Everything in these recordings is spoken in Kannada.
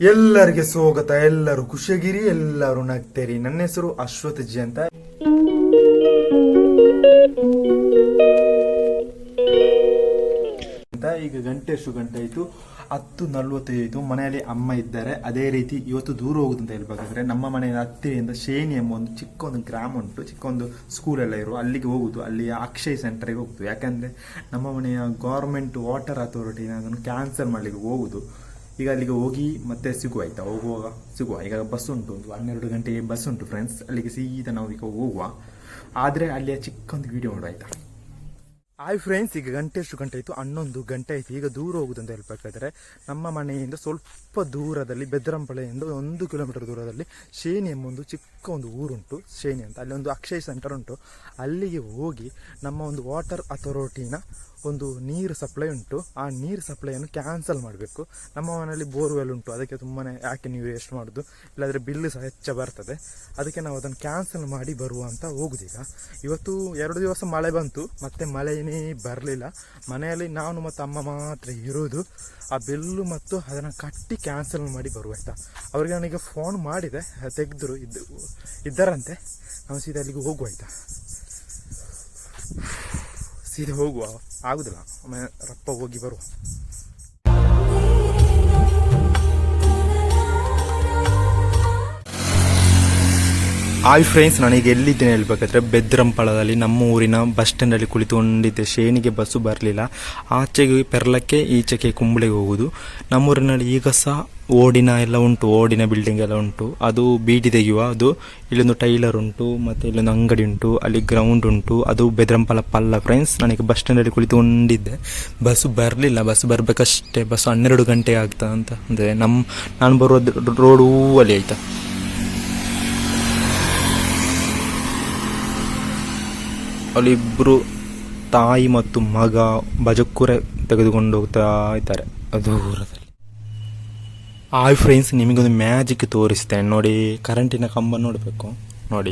ಎಲ್ಲರಿಗೆ ಸ್ವಾಗತ, ಎಲ್ಲರೂ ಖುಷಿಯಾಗಿರಿ, ಎಲ್ಲರೂ ನಗ್ತೇರಿ. ನನ್ನ ಹೆಸರು ಅಶ್ವಥ್ ಜಿ ಅಂತ. ಈಗ ಗಂಟೆ ಎಷ್ಟು ಗಂಟೆ ಆಯ್ತು. ಹತ್ತು ನಲ್ವತ್ತೈದು, ಮನೆಯಲ್ಲಿ ಅಮ್ಮ ಇದ್ದಾರೆ. ಅದೇ ರೀತಿ ಇವತ್ತು ದೂರ ಹೋಗುದು ಅಂತ ಹೇಳ್ಬೇಕಾದ್ರೆ ನಮ್ಮ ಮನೆಯ ಹತ್ತಿರದಿಂದ ಶೇನಿ ಎಂಬ ಒಂದು ಚಿಕ್ಕ ಒಂದು ಗ್ರಾಮ ಉಂಟು. ಚಿಕ್ಕ ಒಂದು ಸ್ಕೂಲ್ ಎಲ್ಲ ಇರು ಅಲ್ಲಿಗೆ ಹೋಗುದು. ಅಲ್ಲಿ ಅಕ್ಷಯ್ ಸೆಂಟರ್ಗೆ ಹೋಗುದು ಯಾಕಂದ್ರೆ ನಮ್ಮ ಮನೆಯ ಗೌರ್ಮೆಂಟ್ ವಾಟರ್ ಅಥಾರಿಟಿ ಅದನ್ನು ಕ್ಯಾನ್ಸಲ್ ಮಾಡ್ಲಿಕ್ಕೆ ಹೋಗುದು. ಈಗ ಅಲ್ಲಿಗೆ ಹೋಗಿ ಮತ್ತೆ ಸಿಗುವ ಆಯ್ತಾ? ಹೋಗುವಾಗ ಸಿಗುವ. ಈಗ ಬಸ್ ಉಂಟು ಒಂದು ಹನ್ನೆರಡು ಗಂಟೆಗೆ ಬಸ್ ಉಂಟು ಫ್ರೆಂಡ್ಸ್ ಅಲ್ಲಿಗೆ ಸೀದಾ ನಾವು ಈಗ ಹೋಗುವ. ಆದರೆ ಅಲ್ಲಿಯ ಚಿಕ್ಕೊಂದು ವಿಡಿಯೋ ಮಾಡು ಆಯ್ತಾ? ಹಾಯ್ ಫ್ರೆಂಡ್ಸ್ ಈಗ ಗಂಟೆ ಎಷ್ಟು ಗಂಟೆ ಆಯಿತು. ಹನ್ನೊಂದು ಗಂಟೆ ಆಯಿತು. ಈಗ ದೂರ ಹೋಗುದಂತ ಹೇಳ್ಬೇಕಾದ್ರೆ ನಮ್ಮ ಮನೆಯಿಂದ ಸ್ವಲ್ಪ ದೂರದಲ್ಲಿ ಬೆದರಂಪಳೆಯಿಂದ ಒಂದು ಕಿಲೋಮೀಟರ್ ದೂರದಲ್ಲಿ ಶೇನಿ ಎಂಬ ಒಂದು ಚಿಕ್ಕ ಒಂದು ಊರುಂಟು ಶೇನಿ ಅಂತ. ಅಲ್ಲಿ ಒಂದು ಅಕ್ಷಯ್ ಸೆಂಟರ್ ಉಂಟು. ಅಲ್ಲಿಗೆ ಹೋಗಿ ನಮ್ಮ ಒಂದು ವಾಟರ್ ಅಥಾರಿಟಿನ ಒಂದು ನೀರು ಸಪ್ಲೈ ಉಂಟು. ಆ ನೀರು ಸಪ್ಲೈಯನ್ನು ಕ್ಯಾನ್ಸಲ್ ಮಾಡಬೇಕು. ನಮ್ಮ ಮನೆಯಲ್ಲಿ ಬೋರ್ವೆಲ್ ಉಂಟು. ಅದಕ್ಕೆ ತುಂಬಾ ಯಾಕೆ ನೀವು ವೇಸ್ಟ್ ಮಾಡೋದು? ಇಲ್ಲಾದರೆ ಬಿಲ್ಲು ಸಹ ಹೆಚ್ಚ ಬರ್ತದೆ. ಅದಕ್ಕೆ ನಾವು ಅದನ್ನು ಕ್ಯಾನ್ಸಲ್ ಮಾಡಿ ಬರುವ ಅಂತ ಹೋಗುದೀಗ. ಇವತ್ತು ಎರಡು ದಿವಸ ಮಳೆ ಬಂತು. ಮತ್ತೆ ಮಳೆನೇ ಬರಲಿಲ್ಲ. ಮನೆಯಲ್ಲಿ ನಾನು ಮತ್ತು ಅಮ್ಮ ಮಾತ್ರ ಇರೋದು. ಆ ಬಿಲ್ಲು ಮತ್ತು ಅದನ್ನು ಕಟ್ಟಿ ಕ್ಯಾನ್ಸಲ್ ಮಾಡಿ ಬರುವ ಆಯಿತಾ? ಅವ್ರಿಗೆ ನನಗೆ ಫೋನ್ ಮಾಡಿದೆ, ತೆಗೆದ್ರು ಇದ್ದು ಇದ್ದಾರಂತೆ. ನಾವು ಸೀದಾ ಅಲ್ಲಿಗೆ ಹೋಗುವ ಆಯಿತಾ? ಸೀದಾ ಹೋಗುವ? ಆಗುದಿಲ್ಲ. ಆಮೇಲೆ ರಪ್ಪ ಹೋಗಿ ಬರುವ. ಹಾಯ್ ಫ್ರೆಂಡ್ಸ್ ನನಗೆ ಎಲ್ಲಿದ್ದೇನೆ ಹೇಳ್ಬೇಕಾದ್ರೆ ಬೆದ್ರಂಪಳದಲ್ಲಿ ನಮ್ಮ ಊರಿನ ಬಸ್ ಸ್ಟ್ಯಾಂಡಲ್ಲಿ ಕುಳಿತುಕೊಂಡಿದ್ದೆ. ಶ್ರೇಣಿಗೆ ಬಸ್ಸು ಬರಲಿಲ್ಲ. ಆಚೆಗೆ ಪೆರ್ಲಕ್ಕೆ, ಈಚೆಗೆ ಕುಂಬಳಿಗೆ ಹೋಗುದು ನಮ್ಮೂರಿನಲ್ಲಿ ಈಗ ಸಹ ಓಡಿನ ಎಲ್ಲ ಉಂಟು. ಓಡಿನ ಬಿಲ್ಡಿಂಗ್ ಎಲ್ಲ ಉಂಟು. ಅದು ಬೀಡಿ ತೆಗೆಯುವ, ಅದು ಇಲ್ಲೊಂದು ಟೈಲರ್ ಉಂಟು, ಮತ್ತು ಇಲ್ಲೊಂದು ಅಂಗಡಿ ಉಂಟು, ಅಲ್ಲಿ ಗ್ರೌಂಡ್ ಉಂಟು. ಅದು ಬೆದ್ರಂಪಲ ಪಲ್ಲ ಫ್ರೆಂಡ್ಸ್ ನನಗೆ ಬಸ್ ಸ್ಟ್ಯಾಂಡಲ್ಲಿ ಕುಳಿತುಕೊಂಡಿದ್ದೆ. ಬಸ್ಸು ಬರಲಿಲ್ಲ. ಬಸ್ ಬರಬೇಕಷ್ಟೇ. ಬಸ್ ಹನ್ನೆರಡು ಗಂಟೆ ಆಗ್ತಾ ಅಂತ. ಅಂದರೆ ನಮ್ಮ ನಾನು ಬರೋ ರೋಡು ಅಲ್ಲಿ ಆಯ್ತಾ? ಅಲ್ಲಿಬ್ಬರು ತಾಯಿ ಮತ್ತು ಮಗ ಬಜಕ್ಕೂರೆ ತೆಗೆದುಕೊಂಡು ಹೋಗ್ತಾ ಇದ್ದಾರೆ. ದೂರದಲ್ಲಿ ಆಯ್ ಫ್ರೆಂಡ್ಸ್ ನಿಮಗೊಂದು ಮ್ಯಾಜಿಕ್ ತೋರಿಸ್ತೇನೆ. ನೋಡಿ ಕರೆಂಟಿನ ಕಂಬ ನೋಡಬೇಕು. ನೋಡಿ.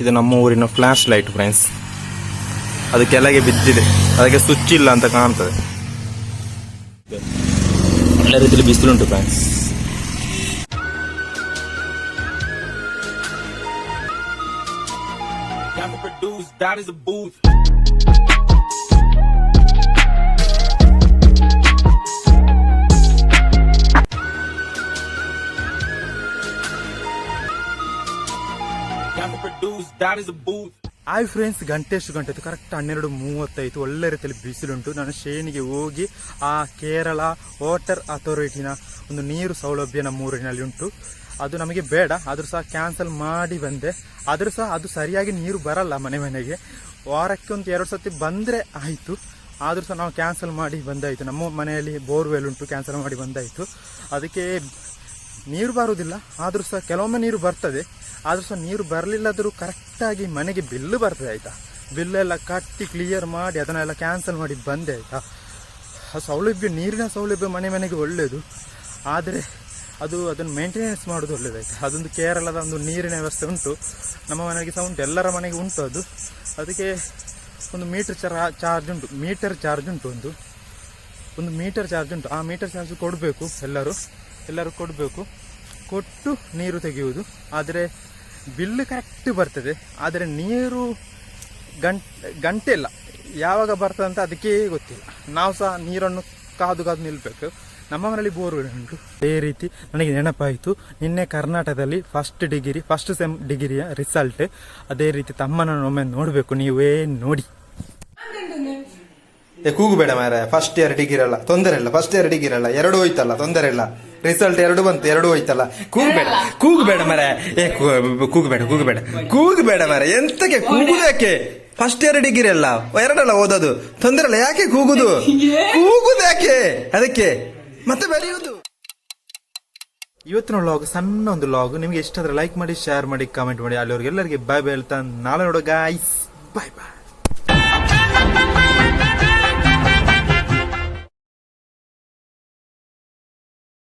ಇದು ನಮ್ಮ ಊರಿನ ಫ್ಲಾಶ್ ಲೈಟ್ ಫ್ರೆಂಡ್ಸ್ ಅದು ಕೆಳಗೆ ಬಿದ್ದಿದೆ. ಅದಕ್ಕೆ ಸ್ವಿಚ್ ಇಲ್ಲ ಅಂತ ಕಾಣ್ತದೆ. ಒಳ್ಳೆ ರೀತಿಯಲ್ಲಿ ಬಿಸಿಲುಂಟು friends Produce, that is a booth. ಆಯ್ ಫ್ರೆಂಡ್ಸ್ ಗಂಟೆ ಎಷ್ಟು ಗಂಟೆ ಆಯ್ತು ಕರೆಕ್ಟ್ ಹನ್ನೆರಡು ಮೂವತ್ತೈತು ಒಳ್ಳೆ ರೀತಿಯಲ್ಲಿ ಬಿಸಿಲುಂಟು. ನಾನು ಶ್ರೇಣಿಗೆ ಹೋಗಿ ಆ ಕೇರಳ ವಾಟರ್ ಅಥಾರಿಟಿನ ಒಂದು ನೀರು ಸೌಲಭ್ಯ ನಮ್ಮ ಊರಿನಲ್ಲಿ ಉಂಟು. ಅದು ನಮಗೆ ಬೇಡ, ಆದರೂ ಸಹ ಕ್ಯಾನ್ಸಲ್ ಮಾಡಿ ಬಂದೆ. ಆದರೂ ಸಹ ಅದು ಸರಿಯಾಗಿ ನೀರು ಬರಲ್ಲ ಮನೆ ಮನೆಗೆ. ವಾರಕ್ಕೆ ಒಂದು ಎರಡು ಸತಿ ಬಂದರೆ ಆಯಿತು. ಆದರೂ ಸಹ ನಾವು ಕ್ಯಾನ್ಸಲ್ ಮಾಡಿ ಬಂದಾಯಿತು. ನಮ್ಮ ಮನೆಯಲ್ಲಿ ಬೋರ್ವೆಲ್ ಉಂಟು ಕ್ಯಾನ್ಸಲ್ ಮಾಡಿ ಬಂದಾಯಿತು. ಅದಕ್ಕೆ ನೀರು ಬರುವುದಿಲ್ಲ, ಆದರೂ ಸಹ ಕೆಲವೊಮ್ಮೆ ನೀರು ಬರ್ತದೆ. ಆದರೂ ಸಹ ನೀರು ಬರಲಿಲ್ಲದರೂ ಕರೆಕ್ಟಾಗಿ ಮನೆಗೆ ಬಿಲ್ಲು ಬರ್ತದೆ, ಆಯಿತಾ? ಬಿಲ್ಲೆಲ್ಲ ಕಟ್ಟಿ ಕ್ಲಿಯರ್ ಮಾಡಿ ಅದನ್ನೆಲ್ಲ ಕ್ಯಾನ್ಸಲ್ ಮಾಡಿ ಬಂದೆ, ಆಯಿತಾ? ಆ ಸೌಲಭ್ಯ, ನೀರಿನ ಸೌಲಭ್ಯ ಮನೆ ಮನೆಗೆ ಒಳ್ಳೆಯದು ಆದರೆ ಅದು ಅದನ್ನು ಮೇಂಟೆನೆನ್ಸ್ ಮಾಡೋದು ಒಳ್ಳೆಯದಾಯ್ತು ಅದೊಂದು ಕೇರಳದ ಒಂದು ನೀರಿನ ವ್ಯವಸ್ಥೆ ಉಂಟು. ನಮ್ಮ ಮನೆಗೆ ಸಹ ಉಂಟು. ಎಲ್ಲರ ಮನೆಗೆ ಉಂಟು ಅದು. ಅದಕ್ಕೆ ಒಂದು ಮೀಟರ್ ಚರ ಚಾರ್ಜ್ ಉಂಟು. ಮೀಟರ್ ಚಾರ್ಜ್ ಉಂಟು ಒಂದು. ಒಂದು ಮೀಟರ್ ಚಾರ್ಜ್ ಉಂಟು. ಆ ಮೀಟರ್ ಚಾರ್ಜ್ ಕೊಡಬೇಕು ಎಲ್ಲರೂ. ಎಲ್ಲರೂ ಕೊಡಬೇಕು. ಕೊಟ್ಟು ನೀರು ತೆಗೆಯುವುದು. ಆದರೆ ಬಿಲ್ ಕರೆಕ್ಟ್ ಬರ್ತದೆ. ಆದರೆ ನೀರು ಗಂಟೆ ಗಂಟೆ ಇಲ್ಲ. ಯಾವಾಗ ಬರ್ತದಂತ ಅದಕ್ಕೆ ಗೊತ್ತಿಲ್ಲ. ನಾವು ಸಹ ನೀರನ್ನು ಕಾದು ಕಾದು ನಿಲ್ಬೇಕು. ನಮ್ಮ ಮನೆಯಲ್ಲಿ ಬೋರ್ ಉಂಟು. ಅದೇ ರೀತಿ ನನಗೆ ನೆನಪಾಯಿತು ನಿನ್ನೆ ಕರ್ನಾಟಕದಲ್ಲಿ ಫಸ್ಟ್ ಡಿಗ್ರಿ ಫಸ್ಟ್ ಸೆಮ್ ಡಿಗ್ರಿಯ ರಿಸಲ್ಟ್ ಅದೇ ರೀತಿ ತಮ್ಮನನ್ನು ಒಮ್ಮೆ ನೋಡಬೇಕು ನೀವೇ ನೋಡಿ. ಏ ಕೂಗಬೇಡ ಮಾರ ಫಸ್ಟ್ ಇಯರ್ ಡಿಗ್ರಿ ಅಲ್ಲ ತೊಂದರೆ ಇಲ್ಲ ಫಸ್ಟ್ ಇಯರ್ ಡಿಗ್ರಿ ಅಲ್ಲ ಎರಡು ಹೋಯ್ತಲ್ಲ ತೊಂದರೆ ಇಲ್ಲ. ರಿಸಲ್ಟ್ ಎರಡು ಬಂತು ಎರಡು ಹೋಯ್ತಲ್ಲ. ಕೂಗಬೇಡ ಕೂಗಬೇಡ ಮರ ಏ ಕೂ- ಕೂಗಬೇಡ ಕೂಗಬೇಡ ಕೂಗಬೇಡ ಮರ ಎಂತಕ್ಕೆ ಕೂಗುದಕ್ಕೆ ಫಸ್ಟ್ ಇಯರ್ ಡಿಗ್ರಿ ಅಲ್ಲ ಎರಡಲ್ಲ ಓದೋದು. ತೊಂದರೆ ಇಲ್ಲ ಯಾಕೆ ಕೂಗುದು? ಕೂಗುದು ಯಾಕೆ? ಅದಕ್ಕೆ ಮತ್ತೆ ಬರೆಯುವುದು ಇವತ್ತಿನ ಲಾಗ್ ಸಣ್ಣ ಒಂದು ಲಾಗ್ ನಿಮಗೆ ಇಷ್ಟ ಆದ್ರೆ ಲೈಕ್ ಮಾಡಿ ಶೇರ್ ಮಾಡಿ ಕಾಮೆಂಟ್ ಮಾಡಿ. ಅಲ್ಲಿವರೆಗೆ ಎಲ್ಲರಿಗೆ ಬಾಯ್ ಬೈ ಹೇಳ್ತಾ ನಾಳೆ ನೋಡೋ ಗಾಯ್ಸ್ ಬಾಯ್ ಬಾಯ್